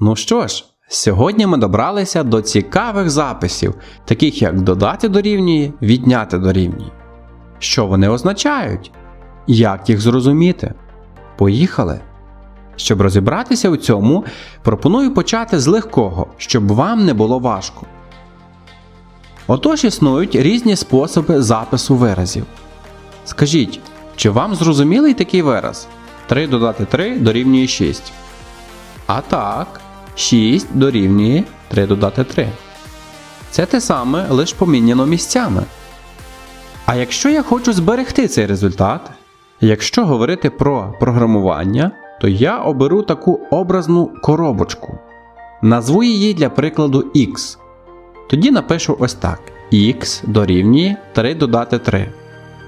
Ну що ж, сьогодні ми добралися до цікавих записів, таких як додати дорівнює, відняти дорівнює. Що вони означають? Як їх зрозуміти? Поїхали! Щоб розібратися у цьому, пропоную почати з легкого, щоб вам не було важко. Отож існують різні способи запису виразів. Скажіть, чи вам зрозумілий такий вираз? 3 додати 3 дорівнює 6. А так, 6 дорівнює 3 додати 3. Це те саме, лише поміняно місцями. А якщо я хочу зберегти цей результат, якщо говорити про програмування, то я оберу таку образну коробочку. Назву її для прикладу X. Тоді напишу ось так: X дорівнює 3 додати 3.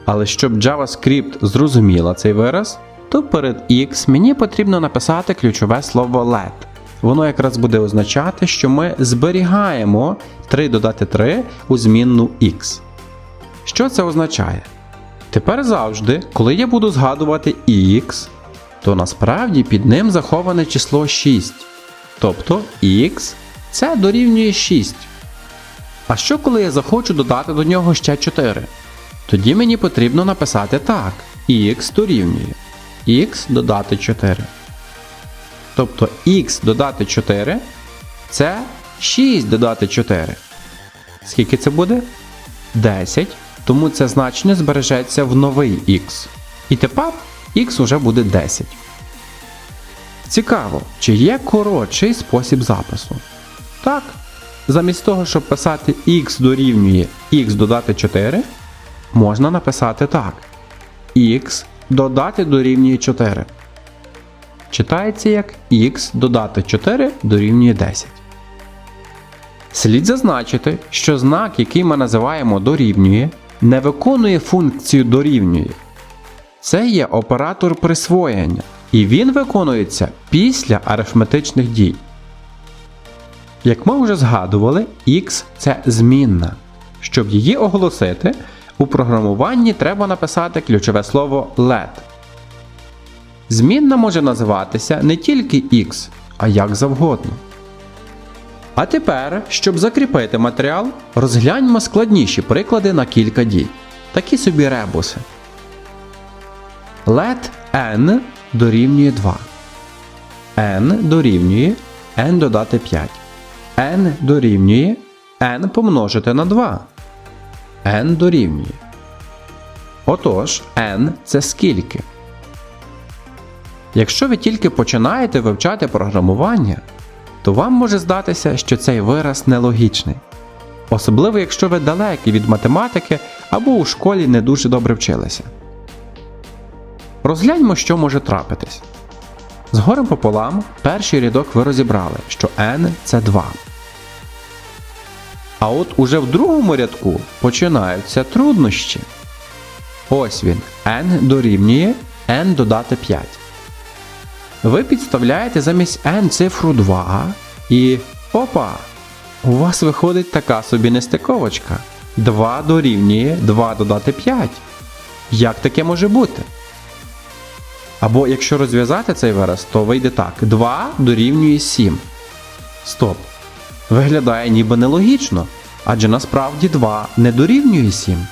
Але щоб JavaScript зрозуміла цей вираз, то перед X мені потрібно написати ключове слово let. Воно якраз буде означати, що ми зберігаємо 3 додати 3 у змінну X. Що це означає? Тепер завжди, коли я буду згадувати X, то насправді під ним заховане число 6. Тобто X це дорівнює 6. А що коли я захочу додати до нього ще 4? Тоді мені потрібно написати так: x дорівнює x додати 4. Тобто x додати 4 це 6 додати 4. Скільки це буде? 10. Тому це значення збережеться в новий x. І тепер x уже буде 10. Цікаво, чи є коротший спосіб запису? Так. Замість того, щоб писати x дорівнює x додати 4, можна написати так: x додати дорівнює 4. Читається як x додати 4 дорівнює 10. Слід зазначити, що знак, який ми називаємо дорівнює, не виконує функцію дорівнює. Це є оператор присвоєння, і він виконується після арифметичних дій. Як ми вже згадували, x це змінна. Щоб її оголосити, у програмуванні треба написати ключове слово let. Змінна може називатися не тільки x, а як завгодно. А тепер, щоб закріпити матеріал, розгляньмо складніші приклади на кілька дій. Такі собі ребуси. Let n дорівнює 2. n дорівнює n додати 5. n дорівнює n помножити на 2. n дорівнює. Отож, n це скільки? Якщо ви тільки починаєте вивчати програмування, то вам може здатися, що цей вираз нелогічний. Особливо, якщо ви далекі від математики або у школі не дуже добре вчилися. Розгляньмо, що може трапитись. Згорем пополам, перший рядок ви розібрали, що n це 2. А от уже в другому рядку починаються труднощі. Ось він n дорівнює n додати 5. Ви підставляєте замість n цифру 2 і опа! У вас виходить така собі нестиковочка. 2 дорівнює 2 додати 5. Як таке може бути? Або якщо розв'язати цей вираз, то вийде так: 2 дорівнює 7. Стоп. Виглядає ніби нелогічно, адже насправді 2 не дорівнює 7.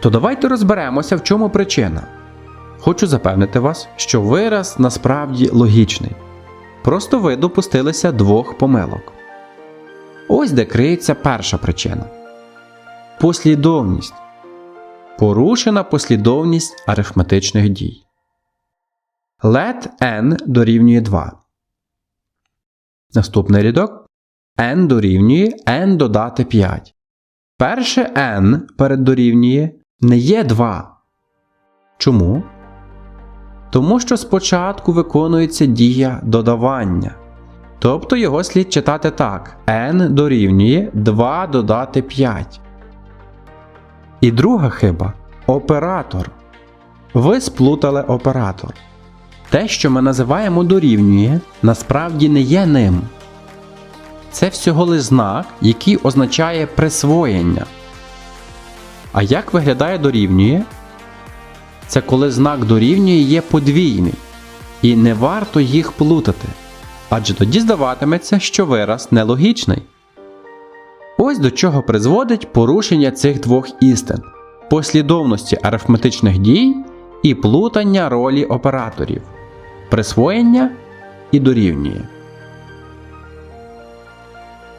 То давайте розберемося, в чому причина. Хочу запевнити вас, що вираз насправді логічний. Просто ви допустилися двох помилок. Ось де криється перша причина. Послідовність. Порушена послідовність арифметичних дій. Let n дорівнює 2. Наступний рядок n дорівнює n додати 5. Перше n перед дорівнює не є 2. Чому? Тому що спочатку виконується дія додавання. Тобто його слід читати так: n дорівнює 2 додати 5. І друга хиба оператор. Ви сплутали оператор. Те, що ми називаємо дорівнює, насправді не є ним. Це всього лиш знак, який означає присвоєння. А як виглядає дорівнює? Це коли знак дорівнює є подвійний, і не варто їх плутати. адже тоді здаватиметься, що вираз нелогічний. Ось до чого призводить порушення цих двох істин послідовності арифметичних дій і плутання ролі операторів, присвоєння і дорівнює.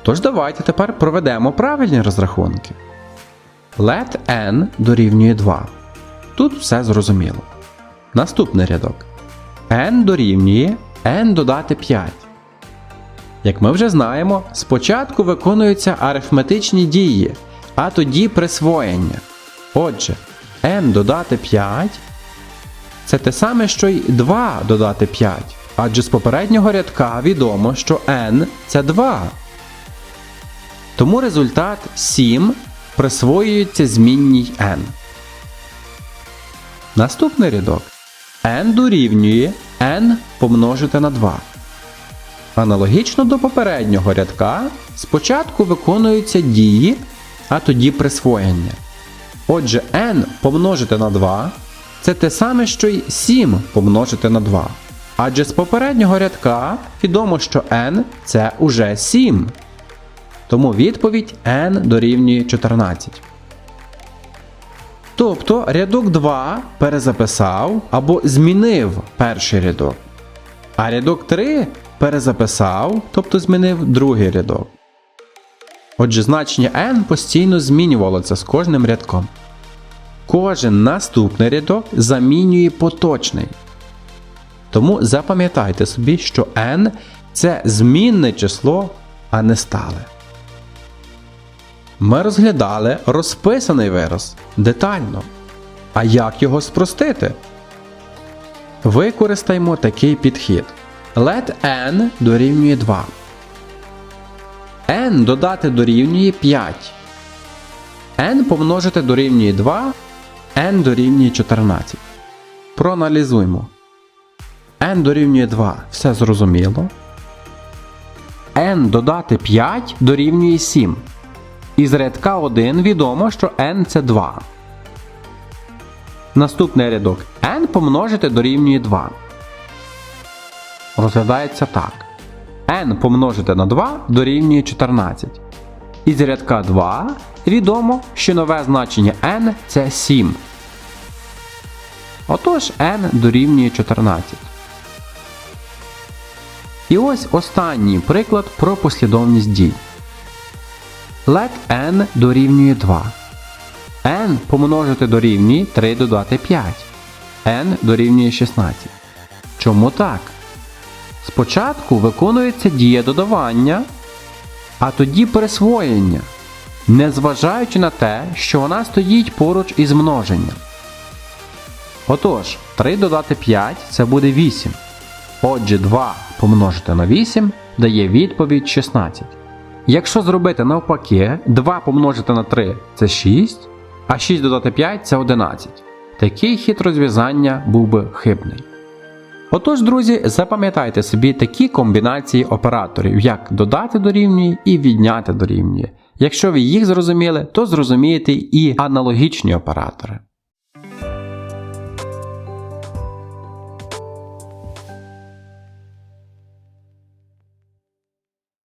Тож давайте тепер проведемо правильні розрахунки. Let n дорівнює 2. Тут все зрозуміло. Наступний рядок. n дорівнює n додати 5. Як ми вже знаємо, спочатку виконуються арифметичні дії, а тоді присвоєння. Отже, n додати 5 це те саме, що й 2 додати 5. Адже з попереднього рядка відомо, що n це 2. Тому результат 7 присвоюється змінній n. Наступний рядок n дорівнює n помножити на 2. Аналогічно до попереднього рядка спочатку виконуються дії, а тоді присвоєння. Отже, n помножити на 2 це те саме, що й 7 помножити на 2. Адже з попереднього рядка відомо, що n це уже 7. Тому відповідь n дорівнює 14. Тобто рядок 2 перезаписав або змінив перший рядок. А рядок 3 перезаписав, тобто змінив другий рядок. Отже, значення n постійно змінювалося з кожним рядком. Кожен наступний рядок замінює поточний. Тому запам'ятайте собі, що n це змінне число, а не стале. Ми розглядали розписаний вираз детально. А як його спростити? Використаймо такий підхід. Let n дорівнює 2. n додати дорівнює 5. n помножити дорівнює 2, n дорівнює 14. Проаналізуймо. n дорівнює 2. Все зрозуміло. n додати 5 дорівнює 7. Із рядка 1 відомо, що n це 2. Наступний рядок n помножити дорівнює 2. Розглядається так. n помножити на 2 дорівнює 14. Із рядка 2 відомо, що нове значення n це 7. Отож n дорівнює 14. І ось останній приклад про послідовність дій. Let n дорівнює 2. n помножити дорівнює 3 додати 5. n дорівнює 16. Чому так? Спочатку виконується дія додавання, а тоді присвоєння, незважаючи на те, що вона стоїть поруч із множенням. Отож, 3 додати 5 це буде 8. Отже, 2 помножити на 8 дає відповідь 16. Якщо зробити навпаки, 2 помножити на 3 це 6, а 6 додати 5 це 11. Такий хід розв'язання був би хибний. Отож, друзі, запам'ятайте собі такі комбінації операторів, як додати дорівнює і відняти дорівнює. Якщо ви їх зрозуміли, то зрозумієте і аналогічні оператори.